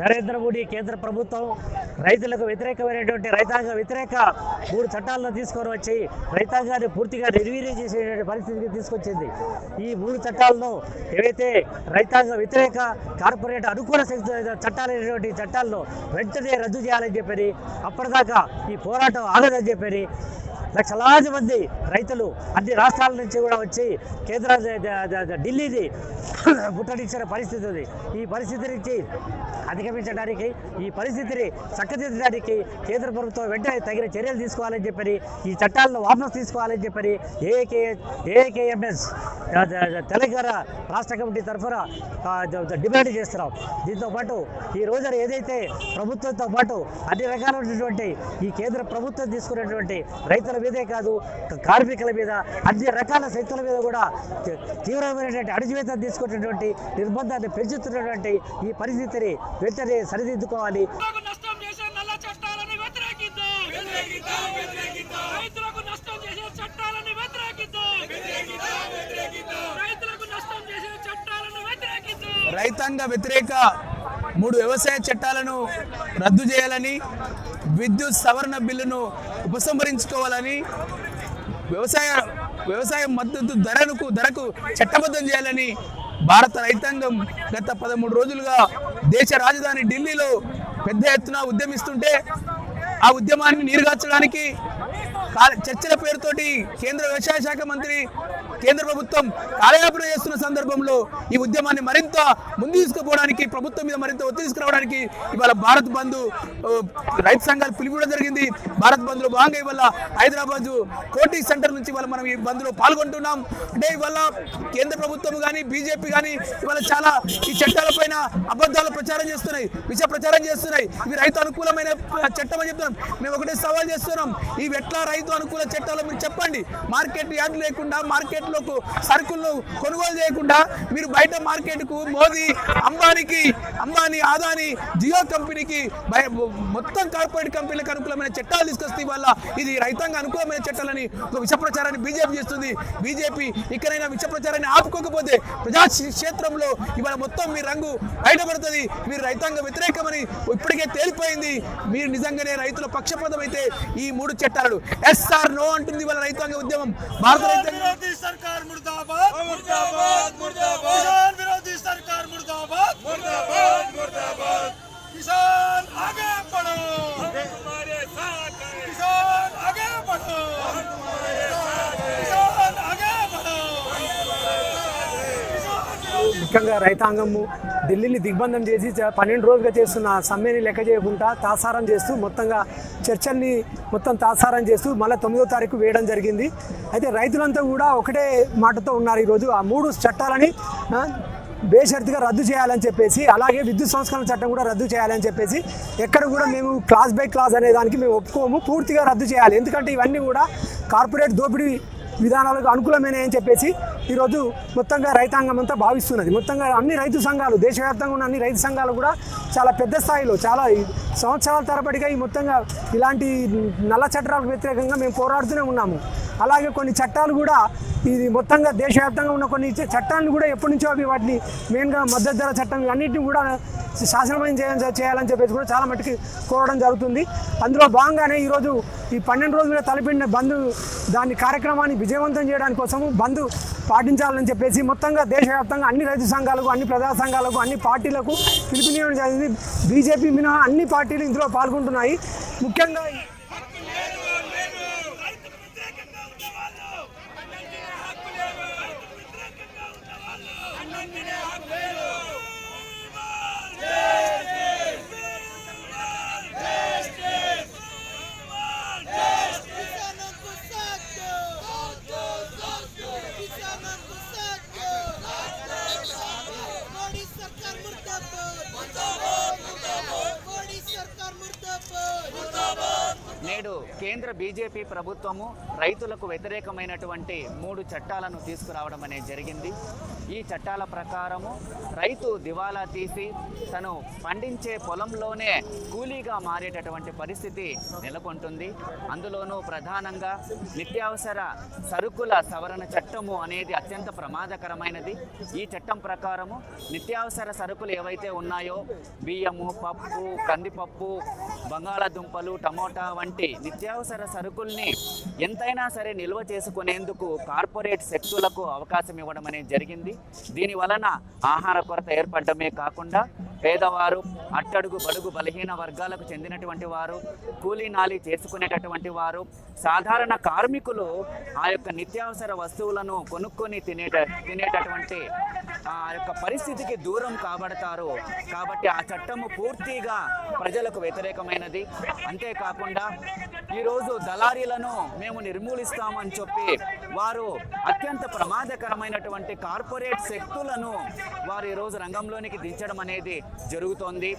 నరేంద్ర మోడీ కేంద్ర ప్రభుత్వం రైతులకు వ్యతిరేకమైనటువంటి రైతాంగ వ్యతిరేక మూడు చట్టాలను తీసుకొని వచ్చి రైతాంగాన్ని పూర్తిగా నిర్వీర్యం చేసేటువంటి పరిస్థితికి తీసుకొచ్చింది. ఈ మూడు చట్టాలను ఏవైతే రైతాంగ వ్యతిరేక కార్పొరేట్ అనుకూల శక్తి చట్టాలైనటువంటి చట్టాలను వెంటనే రద్దు చేయాలని చెప్పని అప్పటిదాకా ఈ పోరాటం ఆగదని చెప్పని లక్షలాది మంది రైతులు అన్ని రాష్ట్రాల నుంచి కూడా వచ్చి కేంద్ర ఢిల్లీది ముట్టడించిన పరిస్థితి ఉంది. ఈ పరిస్థితి నుంచి అధిగమించడానికి ఈ పరిస్థితిని చక్కదిద్దడానికి కేంద్ర ప్రభుత్వం వెంటనే తగిన చర్యలు తీసుకోవాలని చెప్పని ఈ చట్టాలను వాపసు తీసుకోవాలని చెప్పని ఏకే ఏకేఎంఎస్ తెలంగాణ రాష్ట్ర కమిటీ తరఫున డిమాండ్ చేస్తున్నాం. దీంతో పాటు ఈ రోజున ఏదైతే ప్రభుత్వంతో పాటు అన్ని రకాలైనటువంటి ఈ కేంద్ర ప్రభుత్వం తీసుకున్నటువంటి రైతుల మీదే కాదు కార్మికుల మీద అన్ని రకాల శక్తుల మీద కూడా తీవ్రమైనటువంటి అణచివేత తీసుకున్నటువంటి నిర్బంధాన్ని పెంచుతున్నటువంటి ఈ పరిస్థితిని వెంటనే సరిదిద్దుకోవాలి. రైతులకు నష్టం చేసే నల్ల చట్టాలని వ్యతిరేకిద్దాం. రైతులకు నష్టం చేసే చట్టాలని వ్యతిరేకిద్దాం. రైతులకు నష్టం చేసే చట్టాలను వ్యతిరేకిద్దాం. రైతాంగ వ్యతిరేక మూడు వ్యవసాయ చట్టాలను రద్దు చేయాలని విద్యుత్ సవరణ బిల్లును ఉపసంహరించుకోవాలని వ్యవసాయ వ్యవసాయ మద్దతు ధరకు ధరకు చట్టబద్ధం చేయాలని భారత రైతాంగం గత పదమూడు రోజులుగా దేశ రాజధాని ఢిల్లీలో పెద్ద ఎత్తున ఉద్యమిస్తుంటే ఆ ఉద్యమాన్ని నీరుగార్చడానికి చర్చల పేరుతోటి కేంద్ర వ్యవసాయ శాఖ మంత్రి కేంద్ర ప్రభుత్వం కాలయాపన చేస్తున్న సందర్భంలో ఈ ఉద్యమాన్ని మరింత ముందు తీసుకుపోవడానికి ప్రభుత్వం మీద మరింత ఒత్తిడి తీసుకురావడానికి ఇవాళ భారత్ బంద్ రైతు సంఘాలు పిలుపుకోవడం జరిగింది. భారత్ బంద్లో భాగంగా ఇవాళ హైదరాబాద్ కోటి సెంటర్ నుంచి ఇవాళ మనం ఈ బంద్లో పాల్గొంటున్నాం. అంటే ఇవాళ కేంద్ర ప్రభుత్వం కానీ బీజేపీ కానీ ఇవాళ చాలా ఈ చట్టాలపైన అబద్ధాలు ప్రచారం చేస్తున్నాయి విష ప్రచారం చేస్తున్నాయి. ఇవి రైతు అనుకూలమైన చట్టం అని చెప్తున్నాం. మేము ఒకటే సవాల్ చేస్తున్నాం. ఇవి ఎట్లా రైతు అనుకూల చట్టాలు మీరు చెప్పండి. మార్కెట్ యార్డ్ లేకుండా మార్కెట్ సరుకులకు సరుకులను కొనుగోలు చేయకుండా మీరు బయట మార్కెట్కు మోదీ అంబానీకి అంబానీ ఆదాని జియో కంపెనీకి మొత్తం కార్పొరేట్ కంపెనీలకు అనుకూలమైన చట్టాలు తీసుకొస్తే వల్ల ఇది రైతాంగ అనుకూలమైన చట్టాలని ఒక విష ప్రచారాన్ని బీజేపీ చేస్తుంది. బీజేపీ ఇక్కడైనా విష ప్రచారాన్ని ఆపుకోకపోతే ప్రజా క్షేత్రంలో ఇవాళ మొత్తం మీ రంగు బయటపడుతుంది. మీరు రైతాంగ వ్యతిరేకమని ఇప్పటికే తేలిపోయింది. మీరు నిజంగానే రైతుల పక్షపాతం అయితే ఈ మూడు చట్టాలు. ఎస్ఆర్ నో అంటుంది వాళ్ళ రైతాంగ ఉద్యమం. భారత రైతాంగ सरकार मुर्दाबाद मुर्दाबाद मुर्दाबाद किसान विरोधी सरकार मुर्दाबाद मुर्दाबाद मुर्दाबाद किसान आगे बढ़ो हमारे साथ किसान आगे बढ़ो किसान आगे बढ़ो ముఖ్యంగా రైతాంగము ఢిల్లీని దిగ్బంధం చేసి చ- పన్నెండు రోజులుగా చేస్తున్న సమ్మెని లెక్క చేయకుండా తాసారం చేస్తూ మొత్తంగా చర్చల్ని మొత్తం తాసారం చేస్తూ మళ్ళీ తొమ్మిదో తారీఖు వేయడం జరిగింది. అయితే రైతులంతా కూడా ఒకటే మాటతో ఉన్నారు ఈరోజు. ఆ మూడు చట్టాలని ఆ, బేషరతుగా రద్దు చేయాలని చెప్పేసి అలాగే విద్యుత్ సంస్కరణ చట్టం కూడా రద్దు చేయాలని చెప్పేసి ఎక్కడ కూడా మేము క్లాస్ బై క్లాస్ అనే దానికి మేము ఒప్పుకోము. పూర్తిగా రద్దు చేయాలి. ఎందుకంటే ఇవన్నీ కూడా కార్పొరేట్ దోపిడీ విధానాలకు అనుకూలమైనవి చెప్పేసి ఈరోజు మొత్తంగా రైతాంగం అంతా భావిస్తున్నది. మొత్తంగా అన్ని రైతు సంఘాలు దేశవ్యాప్తంగా ఉన్న అన్ని రైతు సంఘాలు కూడా చాలా పెద్ద స్థాయిలో చాలా ఈ సంవత్సరాల తరబడిగా ఈ మొత్తంగా ఇలాంటి నల్ల చట్టాలకు వ్యతిరేకంగా మేము పోరాడుతూనే ఉన్నాము. అలాగే కొన్ని చట్టాలు కూడా ఇది మొత్తంగా దేశవ్యాప్తంగా ఉన్న కొన్ని చట్టాలను కూడా ఎప్పటి నుంచో అవి వాటిని మెయిన్గా మద్దతు ధర చట్టం అన్నింటిని కూడా శాసనమయం చేయ చేయాలని చెప్పేసి కూడా చాలా మట్టుకు కోరడం జరుగుతుంది. అందులో భాగంగానే ఈరోజు ఈ పన్నెండు రోజుల తలపెట్టిన బంద్ దాని కార్యక్రమాన్ని విజయవంతం చేయడానికి కోసము బంద్ పాటించాలని చెప్పేసి మొత్తంగా దేశవ్యాప్తంగా అన్ని రైతు సంఘాలకు అన్ని ప్రజా సంఘాలకు అన్ని పార్టీలకు పిలుపునివ్వడం జరిగింది బీజేపీ మినహా అన్ని పార్టీలు ఇందులో పాల్గొంటున్నాయి. ముఖ్యంగా ਮੁਰਦਾਬਾਦ ਮੁਰਦਾਬਾਦ ਮੁਰਦਾਬਾਦ। ਮੋਦੀ ਸਰਕਾਰ ਮੁਰਦਾਬਾਦ। ਮੁਰਦਾਬਾਦ। నేడు కేంద్ర బీజేపీ ప్రభుత్వము రైతులకు వ్యతిరేకమైనటువంటి మూడు చట్టాలను తీసుకురావడం అనేది జరిగింది. ఈ చట్టాల ప్రకారము రైతు దివాలా తీసి తను పండించే పొలంలోనే కూలీగా మారేటటువంటి పరిస్థితి నెలకొంటుంది. అందులోనూ ప్రధానంగా నిత్యావసర సరుకుల సవరణ చట్టము అనేది అత్యంత ప్రమాదకరమైనది. ఈ చట్టం ప్రకారము నిత్యావసర సరుకులు ఏవైతే ఉన్నాయో బియ్యము పప్పు కందిపప్పు బంగాళాదుంపలు టమోటా వంటి నిత్యావసర సరుకుల్ని ఎంతైనా సరే నిల్వ చేసుకునేందుకు కార్పొరేట్ శక్తులకు అవకాశం ఇవ్వడం అనేది జరిగింది. దీని వలన ఆహార కొరత ఏర్పడమే కాకుండా పేదవారు అట్టడుగు బడుగు బలహీన వర్గాలకు చెందినటువంటి వారు కూలీ నాలి చేసుకునేటటువంటి వారు సాధారణ కార్మికులు ఆ యొక్క నిత్యావసర వస్తువులను కొనుక్కొని తినేట తినేటటువంటి ఆ యొక్క పరిస్థితికి దూరం కాబడతారు. కాబట్టి ఆ చట్టము పూర్తిగా ప్రజలకు వ్యతిరేకమైనది. అంతేకాకుండా ఈరోజు దళారీలను మేము నిర్మూలిస్తామని చెప్పి వారు అత్యంత ప్రమాదకరమైనటువంటి కార్పొరేట్ శక్తులను వారు ఈరోజు రంగంలోనికి దించడం అనేది జరుగుతోంది.